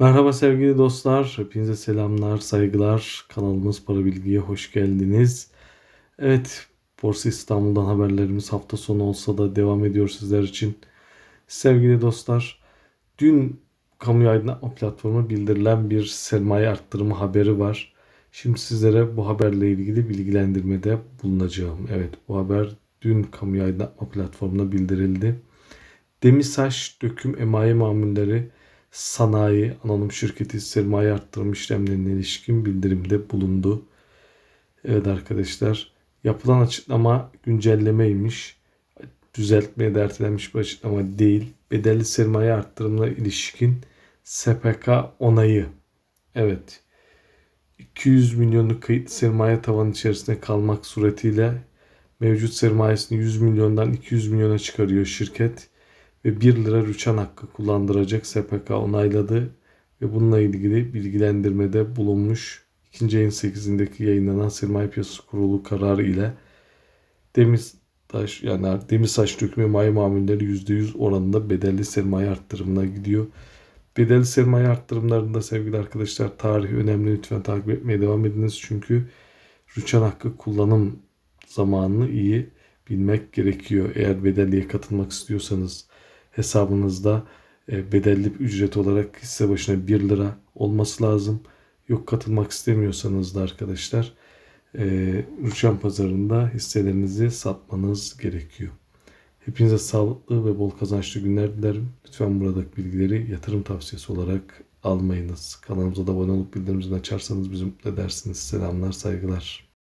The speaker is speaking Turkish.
Merhaba sevgili dostlar. Hepinize selamlar, saygılar. Kanalımız Para Bilgi'ye hoş geldiniz. Evet, Borsa İstanbul'dan haberlerimiz hafta sonu olsa da devam ediyor sizler için. Sevgili dostlar, dün kamu aydınlatma platformu bildirilen bir sermaye arttırımı haberi var. Şimdi sizlere bu haberle ilgili bilgilendirmede bulunacağım. Evet, bu haber dün kamu aydınlatma platformuna bildirildi. Demisaş döküm emaye mamulleri sanayi anonim şirketi sermaye arttırım işlemlerine ilişkin bildirimde bulundu. Evet arkadaşlar yapılan açıklama güncellemeymiş. Düzeltmeye de ertelenmiş bir açıklama değil. Bedelli sermaye arttırımına ilişkin SPK onayı. Evet. 200 milyonluk kayıtlı sermaye tavanı içerisinde kalmak suretiyle mevcut sermayesini 100 milyondan 200 milyona çıkarıyor şirket ve 1 lira rüçhan hakkı kullandıracak SPK onayladı ve bununla ilgili bilgilendirmede bulunmuş. 2. ayın 8'indeki yayınlanan Sermaye Piyasası Kurulu kararı ile Demirtaş yani Demirtaş dökümü mayi mamulleri %100 oranında bedelli sermaye arttırımına gidiyor. Bedelli sermaye arttırımlarında sevgili arkadaşlar tarih önemli lütfen takip etmeye devam ediniz çünkü rüçhan hakkı kullanım zamanını iyi bilmek gerekiyor. Eğer bedelliye katılmak istiyorsanız hesabınızda e, bedelli ücret olarak hisse başına 1 lira olması lazım. Yok katılmak istemiyorsanız da arkadaşlar e, rüçhan pazarında hisselerinizi satmanız gerekiyor. Hepinize sağlıklı ve bol kazançlı günler dilerim. Lütfen buradaki bilgileri yatırım tavsiyesi olarak almayınız. Kanalımıza da abone olup bildirimleri açarsanız bizi mutlu edersiniz. Selamlar, saygılar.